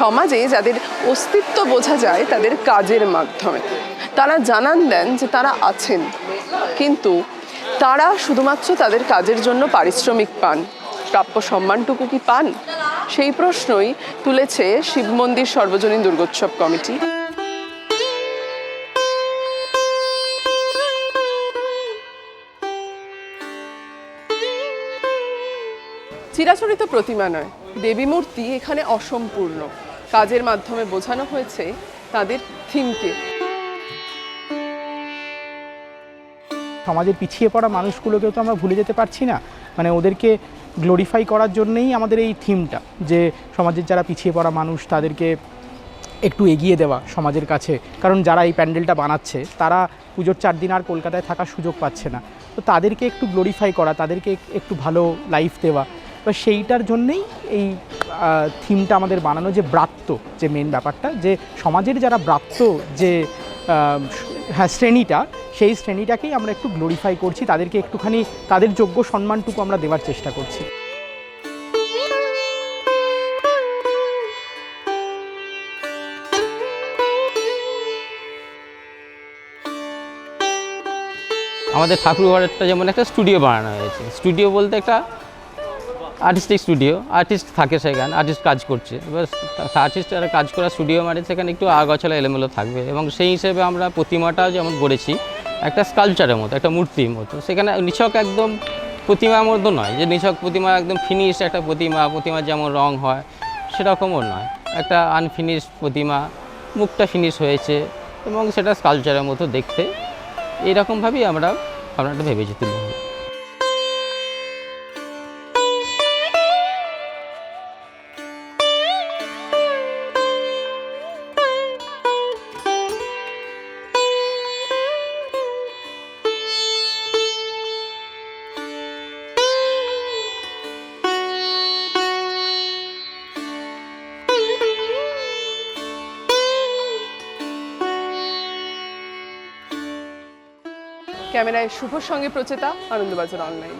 সমাজে যাদের অস্তিত্ব বোঝা যায় তাদের কাজের মাধ্যমে। তারা জানান দেন যে তারা আছেন, কিন্তু তারা শুধুমাত্র তাদের কাজের জন্য পারিশ্রমিক পান। প্রাপ্য সম্মানটুকু কি পান? সেই প্রশ্নই তুলেছে শিব মন্দির সর্বজনীন দুর্গোৎসব কমিটি। চিরাচরিত প্রতিমা নয়, দেবী মূর্তি এখানে অসম্পূর্ণ। কাজের মাধ্যমে বোঝানো হয়েছে তাদের থিমকে। সমাজের পিছিয়ে পড়া মানুষগুলোকেও তো আমরা ভুলে যেতে পারছি না। মানে ওদেরকে গ্লোরিফাই করার জন্যেই আমাদের এই থিমটা, যে সমাজের যারা পিছিয়ে পড়া মানুষ তাদেরকে একটু এগিয়ে দেওয়া সমাজের কাছে। কারণ যারা এই প্যান্ডেলটা বানাচ্ছে, তারা পুজোর চার দিন আর কলকাতায় থাকার সুযোগ পাচ্ছে না। তো তাদেরকে একটু গ্লোরিফাই করা, তাদেরকে একটু ভালো লাইফ দেওয়া বা সেইটার জন্যেই এই থিমটা আমাদের বানানো যে ব্রাত্য, যে মেন ব্যাপারটা, যে সমাজের যারা ব্রাত্য যে হ্যাঁ শ্রেণীটা, সেই শ্রেণীটাকেই আমরা একটু গ্লোরিফাই করছি, তাদেরকে একটুখানি, তাদের যোগ্য সম্মানটুকু আমরা দেওয়ার চেষ্টা করছি। আমাদের ঠাকুরঘরটা যেমন একটা স্টুডিও বানানো হয়েছে। স্টুডিও বলতে একটা আর্টিস্টিক স্টুডিও আর্টিস্ট থাকে সেখানে আর্টিস্ট কাজ করছে। এবার আর্টিস্ট যারা কাজ করা স্টুডিও মানে সেখানে একটু আগছালা এলোমেলো থাকবে এবং সেই হিসেবে আমরা প্রতিমাটা যেমন গড়েছি, একটা স্কালচারের মতো, একটা মূর্তির মতো। সেখানে নিছক একদম প্রতিমার মতো নয়, যে নিছক প্রতিমা একদম ফিনিশ একটা প্রতিমা, প্রতিমার যেমন রং হয়, সেরকমও নয়। একটা আনফিনিশ প্রতিমা, মুখটা ফিনিশ হয়েছে এবং সেটা স্কালচারের মতো দেখতে। এইরকমভাবেই আমরা ভাবনাটা ভেবেছি তুলব ক্যামেরায় শুভর সঙ্গে প্রচেতা আনন্দবাজার অনলাইন।